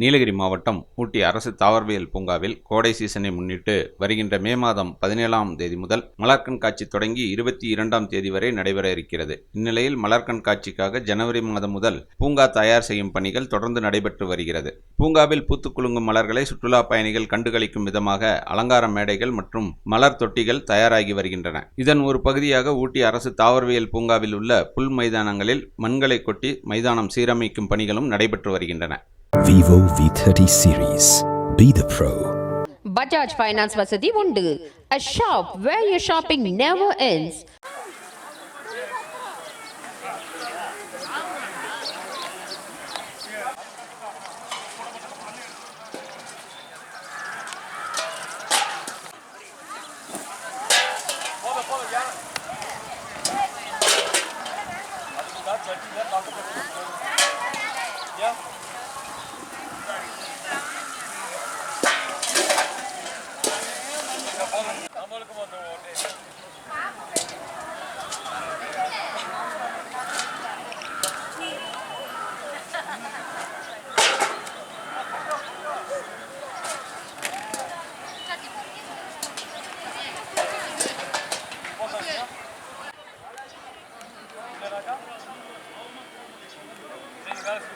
நீலகிரி மாவட்டம் ஊட்டி அரசு தாவரவியல் பூங்காவில் கோடை சீசனை முன்னிட்டு வருகின்ற மே மாதம் பதினேழாம் தேதி முதல் மலர் கண்காட்சி தொடங்கி இருபத்தி இரண்டாம் தேதி வரை நடைபெற இருக்கிறது. இந்நிலையில் மலர் கண்காட்சிக்காக ஜனவரி மாதம் முதல் பூங்கா தயார் செய்யும் பணிகள் தொடர்ந்து நடைபெற்று வருகிறது. பூங்காவில் பூத்து குலுங்கும் மலர்களை சுற்றுலா பயணிகள் கண்டுகளிக்கும் விதமாக அலங்கார மேடைகள் மற்றும் மலர் தொட்டிகள் தயாராகி வருகின்றன. இதன் ஒரு பகுதியாக ஊட்டி அரசு தாவரவியல் பூங்காவில் உள்ள புல் மைதானங்களில் மண்களை கொட்டி மைதானம் சீரமைக்கும் பணிகளும் நடைபெற்று வருகின்றன. Vivo V30 series. Be the pro. Bajaj finance வசதி உண்டு a shop where your shopping never Gracias.